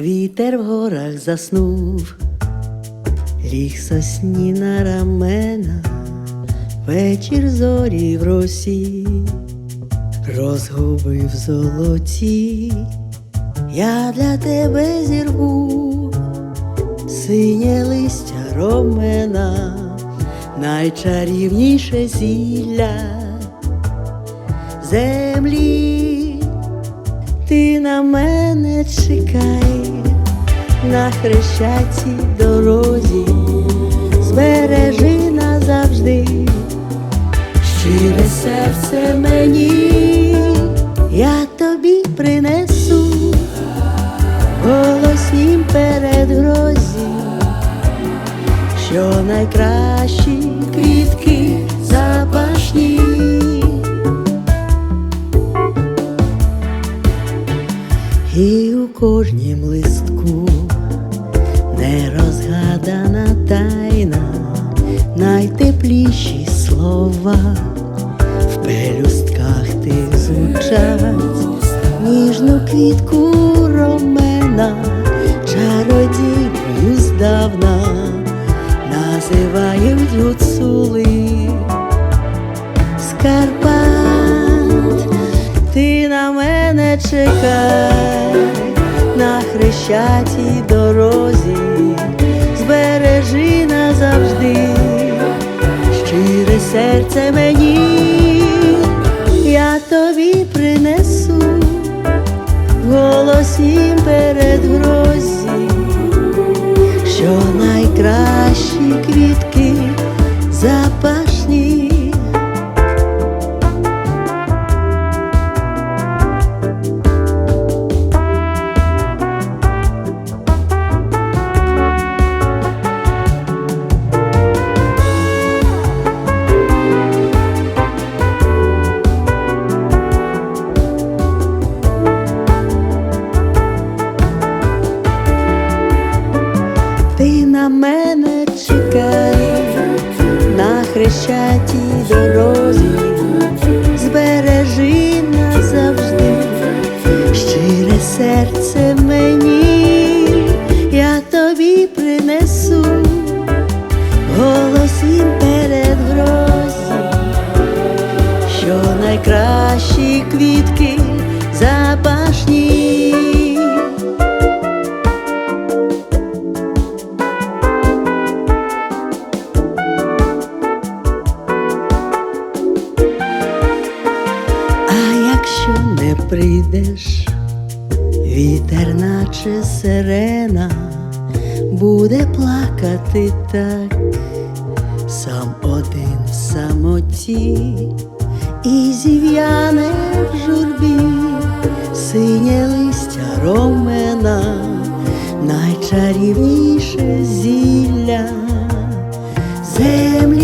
Вітер в горах заснув, ліг сосні на рамена, вечір зорі в росі, розгубив золоті, я для тебе зірву, синє листя ромена, найчарівніше зілля землі, ти на мене чекай. На хрещатій дорозі, збережи назавжди, щире серце мені, я тобі принесу. Голоснім перед грозі, що найкращі квітки І у кожнім листку нерозгадана тайна, найтепліші слова в пелюстках тих звучать, ніжну квітку ромена, чародійкою здавна називають гуцули. Скарпат, ти на мене чекай на хрещатій дорозі, збережи назавжди, щире серце мені, я тобі принесу голосім перед грозі, що найкращі квітки на мене чекай на хрещатій дорозі, прийдеш, вітер, наче сирена, буде плакати так, сам один в самоті і зів'яне в журбі, синє листя ромена, найчарівніше зілля. Землі.